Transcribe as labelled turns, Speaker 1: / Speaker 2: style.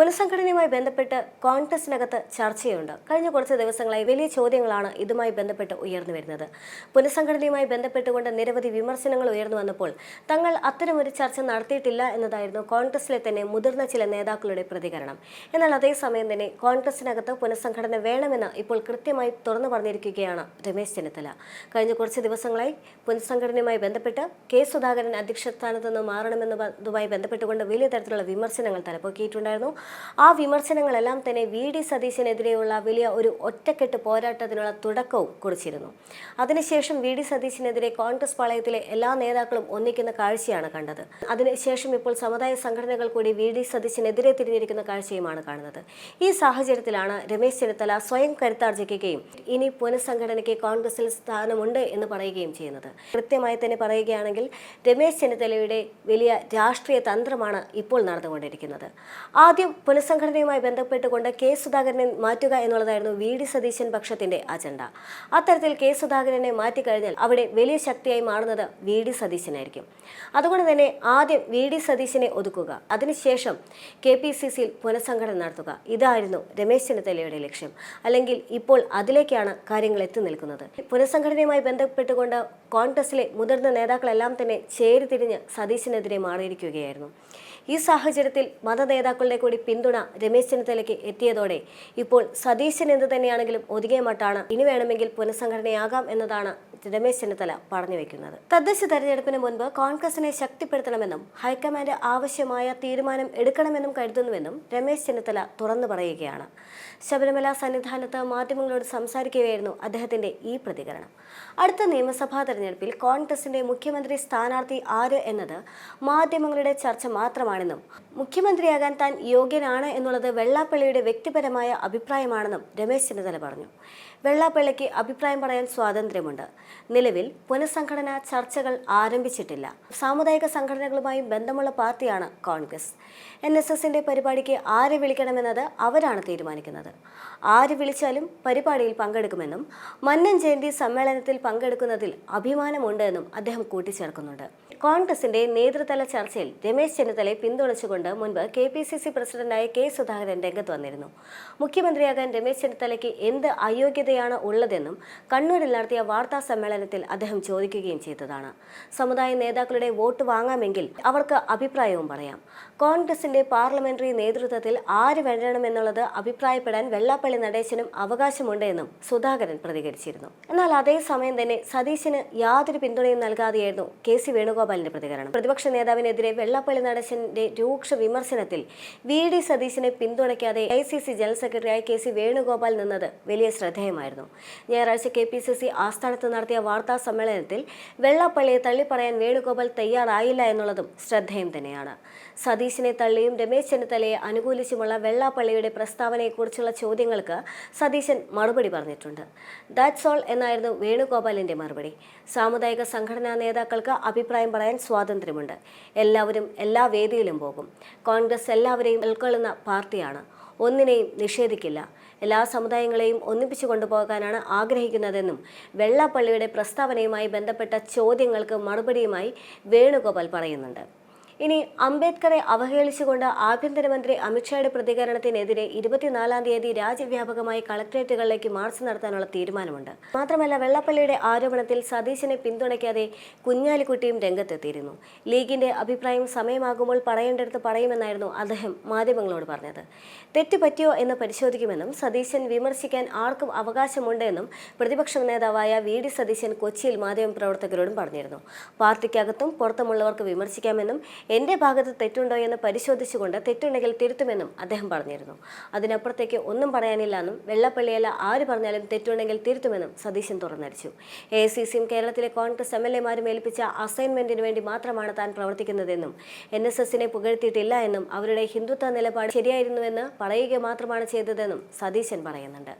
Speaker 1: പുനഃസംഘടനയുമായി ബന്ധപ്പെട്ട് കോൺഗ്രസിനകത്ത് ചർച്ചയുണ്ട്. കഴിഞ്ഞ കുറച്ച് ദിവസങ്ങളായി വലിയ ചോദ്യങ്ങളാണ് ഇതുമായി ബന്ധപ്പെട്ട് ഉയർന്നു വരുന്നത്. പുനഃസംഘടനയുമായി ബന്ധപ്പെട്ടുകൊണ്ട് നിരവധി വിമർശനങ്ങൾ ഉയർന്നു വന്നപ്പോൾ തങ്ങൾ അത്തരമൊരു ചർച്ച നടത്തിയിട്ടില്ല എന്നതായിരുന്നു കോൺഗ്രസിലെ തന്നെ മുതിർന്ന ചില നേതാക്കളുടെ പ്രതികരണം. എന്നാൽ അതേസമയം തന്നെ കോൺഗ്രസിനകത്ത് പുനഃസംഘടന വേണമെന്ന് ഇപ്പോൾ കൃത്യമായി തുറന്നു പറഞ്ഞിരിക്കുകയാണ് രമേശ് ചെന്നിത്തല. കഴിഞ്ഞ കുറച്ച് ദിവസങ്ങളായി പുനഃസംഘടനയുമായി ബന്ധപ്പെട്ട് കെ സുധാകരൻ അധ്യക്ഷ സ്ഥാനത്ത് നിന്ന് മാറണമെന്നതുമായി ബന്ധപ്പെട്ടുകൊണ്ട് വലിയ തരത്തിലുള്ള വിമർശനങ്ങൾ തലപ്പൊക്കിയിട്ടുണ്ടായിരുന്നു ആ വിമർശനങ്ങളെല്ലാം തന്നെ വി ഡി സതീശനെതിരെയുള്ള വലിയ ഒരു ഒറ്റക്കെട്ട് പോരാട്ടത്തിനുള്ള തുടക്കവും കുറിച്ചിരുന്നു. അതിനുശേഷം വി ഡി സതീശനെതിരെ കോൺഗ്രസ് പാളയത്തിലെ എല്ലാ നേതാക്കളും ഒന്നിക്കുന്ന കാഴ്ചയാണ് കണ്ടത്. അതിനുശേഷം ഇപ്പോൾ സമുദായ സംഘടനകൾ കൂടി വി ഡി സതീശനെതിരെ തിരിഞ്ഞിരിക്കുന്ന കാഴ്ചയുമാണ് കാണുന്നത്. ഈ സാഹചര്യത്തിലാണ് രമേശ് ചെന്നിത്തല സ്വയം കരുത്താർജിക്കുകയും ഇനി പുനഃസംഘടനയ്ക്ക് കോൺഗ്രസിൽ സ്ഥാനമുണ്ട് എന്ന് പറയുകയും ചെയ്യുന്നത്. കൃത്യമായി തന്നെ പറയുകയാണെങ്കിൽ രമേശ് ചെന്നിത്തലയുടെ വലിയ രാഷ്ട്രീയ തന്ത്രമാണ് ഇപ്പോൾ നടന്നുകൊണ്ടിരിക്കുന്നത്. ആദ്യം പുനഃസംഘടനയുമായി ബന്ധപ്പെട്ടുകൊണ്ട് കെ സുധാകരനെ മാറ്റുക എന്നുള്ളതായിരുന്നു വി ഡി സതീശൻ പക്ഷത്തിന്റെ അജണ്ട. അത്തരത്തിൽ കെ സുധാകരനെ മാറ്റിക്കഴിഞ്ഞാൽ അവിടെ വലിയ ശക്തിയായി മാറുന്നത് വി ഡി സതീശനായിരിക്കും. അതുകൊണ്ട് തന്നെ ആദ്യം വി ഡി സതീശനെ ഒതുക്കുക അതിനുശേഷം കെ പി സി സിയിൽ പുനഃസംഘടന നടത്തുക. ഇതായിരുന്നു രമേശ് ചെന്നിത്തലയുടെ ലക്ഷ്യം. അല്ലെങ്കിൽ ഇപ്പോൾ അതിലേക്കാണ് കാര്യങ്ങൾ എത്തി നിൽക്കുന്നത്. പുനഃസംഘടനയുമായി ബന്ധപ്പെട്ടുകൊണ്ട് കോൺഗ്രസിലെ മുതിർന്ന നേതാക്കളെല്ലാം തന്നെ ചേരിതിരിഞ്ഞ് സതീശനെതിരെ മാറിയിരിക്കുകയായിരുന്നു. ഈ സാഹചര്യത്തിൽ മത നേതാക്കളുടെ കൂടി പിന്തുണ രമേശ് ചെന്നിത്തലയ്ക്ക് എത്തിയതോടെ ഇപ്പോൾ സതീശൻ എന്ത് തന്നെയാണെങ്കിലും ഒതുങ്ങിയ മട്ടാണ്. ഇനി വേണമെങ്കിൽ പുനഃസംഘടനയാകാം എന്നതാണ് രമേശ് ചെന്നിത്തല പറഞ്ഞു വെക്കുന്നത്. തദ്ദേശ തെരഞ്ഞെടുപ്പിന് മുൻപ് കോൺഗ്രസിനെ ശക്തിപ്പെടുത്തണമെന്നും ഹൈക്കമാൻഡ് ആവശ്യമായ തീരുമാനം എടുക്കണമെന്നും കരുതുന്നുവെന്നും രമേശ് ചെന്നിത്തല തുറന്നു പറയുകയാണ്. ശബരിമല സന്നിധാനത്ത് മാധ്യമങ്ങളോട് സംസാരിക്കുകയായിരുന്നു അദ്ദേഹത്തിന്റെ ഈ പ്രതികരണം. അടുത്ത നിയമസഭാ തെരഞ്ഞെടുപ്പിൽ കോൺഗ്രസിന്റെ മുഖ്യമന്ത്രി സ്ഥാനാർത്ഥി ആര് എന്നത് മാധ്യമങ്ങളുടെ ചർച്ച മാത്രമാണെന്നും മുഖ്യമന്ത്രിയാകാൻ താൻ യോഗ്യനാണ് എന്നുള്ളത് വെള്ളാപ്പള്ളിയുടെ വ്യക്തിപരമായ അഭിപ്രായമാണെന്നും രമേശ് ചെന്നിത്തല പറഞ്ഞു. വെള്ളാപ്പള്ളിക്ക് അഭിപ്രായം പറയാൻ സ്വാതന്ത്ര്യമുണ്ട്. നിലവിൽ പുനഃസംഘടനാ ചർച്ചകൾ ആരംഭിച്ചിട്ടില്ല. സാമുദായിക സംഘടനകളുമായി ബന്ധമുള്ള പാർട്ടിയാണ് കോൺഗ്രസ്. എൻ എസ് എസിന്റെ പരിപാടിക്ക് ആരെ വിളിക്കണമെന്നത് അവരാണ് തീരുമാനിക്കുന്നത്. ആര് വിളിച്ചാലും പരിപാടിയിൽ പങ്കെടുക്കുമെന്നും മന്നൻ ജയന്തി സമ്മേളനത്തിൽ പങ്കെടുക്കുന്നതിൽ അഭിമാനമുണ്ട് എന്നും അദ്ദേഹം കൂട്ടിച്ചേർക്കുന്നുണ്ട്. കോൺഗ്രസിന്റെ നേതൃതല ചർച്ചയിൽ രമേശ് ചെന്നിത്തലയെ പിന്തുണച്ചുകൊണ്ട് മുൻപ് കെ പി സി സി പ്രസിഡന്റായ കെ സുധാകരൻ രംഗത്ത് വന്നിരുന്നു. മുഖ്യമന്ത്രിയാകാൻ രമേശ് ചെന്നിത്തലയ്ക്ക് എന്ത് അയോഗ്യതയാണ് ഉള്ളതെന്നും കണ്ണൂരിൽ നടത്തിയ വാർത്താ സമ്മേളനത്തിൽ അദ്ദേഹം ചോദിക്കുകയും ചെയ്തതാണ്. സമുദായ നേതാക്കളുടെ വോട്ട് വാങ്ങാമെങ്കിൽ അവർക്ക് അഭിപ്രായവും പറയാം. കോൺഗ്രസിന്റെ പാർലമെന്ററി നേതൃത്വത്തിൽ ആര് വരണമെന്നുള്ളത് അഭിപ്രായപ്പെടാൻ വെള്ളാപ്പള്ളി നടേശനും അവകാശമുണ്ട് എന്നും സുധാകരൻ പ്രതികരിച്ചിരുന്നു. എന്നാൽ അതേസമയം തന്നെ സതീശന് യാതൊരു പിന്തുണയും നൽകാതെയായിരുന്നു കെ സി വേണുഗോപാലിന്റെ പ്രതികരണം. പ്രതിപക്ഷ നേതാവിനെതിരെ വെള്ളാപ്പള്ളി നടേശന്റെ രൂക്ഷ വിമർശനത്തിൽ വി. ഡി. സതീശിനെ പിന്തുണയ്ക്കാതെ ഐ. സി. സി. ജനറൽ സെക്രട്ടറിയായി കെ. സി. വേണുഗോപാൽ നിന്നത് വലിയ ശ്രദ്ധേയമായിരുന്നു. ഞായറാഴ്ച കെ. പി. സി. സി. ആസ്ഥാനത്ത് നടത്തിയ വാർത്താ സമ്മേളനത്തിൽ വെള്ളാപ്പള്ളിയെ തള്ളിപ്പറയാൻ വേണുഗോപാൽ തയ്യാറായില്ല എന്നുള്ളതും ശ്രദ്ധേയം തന്നെയാണ്. സതീശിനെ തള്ളിയും രമേശ് ചെന്നിത്തലയെ അനുകൂലിച്ചുമുള്ള വെള്ളാപ്പള്ളിയുടെ പ്രസ്താവനയെക്കുറിച്ചുള്ള ചോദ്യങ്ങൾക്ക് സതീശൻ മറുപടി പറഞ്ഞിട്ടുണ്ട്. ദാറ്റ്സ് ഓൾ എന്നായിരുന്നു വേണുഗോപാലിന്റെ മറുപടി. സാമുദായിക സംഘടനാ നേതാക്കൾക്ക് അഭിപ്രായം പറയാൻ സ്വാതന്ത്ര്യമുണ്ട്. എല്ലാവരും എല്ലാ വേദിയിലും പോകും. കോൺഗ്രസ് എല്ലാവരെയും ഉൾക്കൊള്ളുന്ന പാർട്ടിയാണ്. ഒന്നിനെയും നിഷേധിക്കില്ല. എല്ലാ സമുദായങ്ങളെയും ഒന്നിപ്പിച്ചു കൊണ്ടുപോകാനാണ് ആഗ്രഹിക്കുന്നതെന്നും വെള്ളാപ്പള്ളിയുടെ പ്രസ്താവനയുമായി ബന്ധപ്പെട്ട ചോദ്യങ്ങൾക്ക് മറുപടിയുമായി വേണുഗോപാൽ പറയുന്നുണ്ട്. ഇനി അംബേദ്കറെ അവഹേളിച്ചുകൊണ്ട് ആഭ്യന്തരമന്ത്രി അമിത്ഷായുടെ പ്രതികരണത്തിനെതിരെ ഇരുപത്തിനാലാം തീയതി രാജ്യവ്യാപകമായി കളക്ടറേറ്റുകളിലേക്ക് മാർച്ച് നടത്താനുള്ള തീരുമാനമുണ്ട്. മാത്രമല്ല വെള്ളപ്പള്ളിയുടെ ആരോപണത്തിൽ സതീശനെ പിന്തുണയ്ക്കാതെ കുഞ്ഞാലിക്കുട്ടിയും രംഗത്തെത്തിയിരുന്നു. ലീഗിന്റെ അഭിപ്രായം സമയമാകുമ്പോൾ പറയേണ്ടടുത്ത് പറയുമെന്നായിരുന്നു അദ്ദേഹം മാധ്യമങ്ങളോട് പറഞ്ഞത്. തെറ്റ് പറ്റിയോ എന്ന് പരിശോധിക്കുമെന്നും സതീശൻ വിമർശിക്കാൻ ആർക്കും അവകാശമുണ്ട് എന്നും പ്രതിപക്ഷ നേതാവായ വി ഡി സതീശൻ കൊച്ചിയിൽ മാധ്യമ പ്രവർത്തകരോടും പറഞ്ഞിരുന്നു. പാർട്ടിക്കകത്തും പുറത്തുമുള്ളവർക്ക് വിമർശിക്കാമെന്നും എന്റെ ഭാഗത്ത് തെറ്റുണ്ടോ എന്ന് പരിശോധിച്ചുകൊണ്ട് തെറ്റുണ്ടെങ്കിൽ തിരുത്തുമെന്നും അദ്ദേഹം പറഞ്ഞിരുന്നു. അതിനപ്പുറത്തേക്ക് ഒന്നും പറയാനില്ല എന്നും വെള്ളപ്പള്ളിയല്ല ആര് പറഞ്ഞാലും തെറ്റുണ്ടെങ്കിൽ തിരുത്തുമെന്നും സതീശൻ തുറന്നടിച്ചു. എ സി സിയും കേരളത്തിലെ കോൺഗ്രസ് എം എൽ എമാരും ഏൽപ്പിച്ച അസൈൻമെന്റിന് വേണ്ടി മാത്രമാണ് താൻ പ്രവർത്തിക്കുന്നതെന്നും എൻ എസ് എസിനെ പുകഴ്ത്തിയിട്ടില്ല എന്നും അവരുടെ ഹിന്ദുത്വ നിലപാട് ശരിയായിരുന്നുവെന്ന് പറയുക മാത്രമാണ് ചെയ്തതെന്നും സതീശൻ പറയുന്നുണ്ട്.